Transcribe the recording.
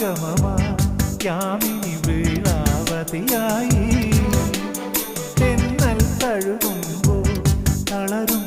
സംഗമമാ യാമി തെന്നൽ തഴുകുമ്പോൾ തളരും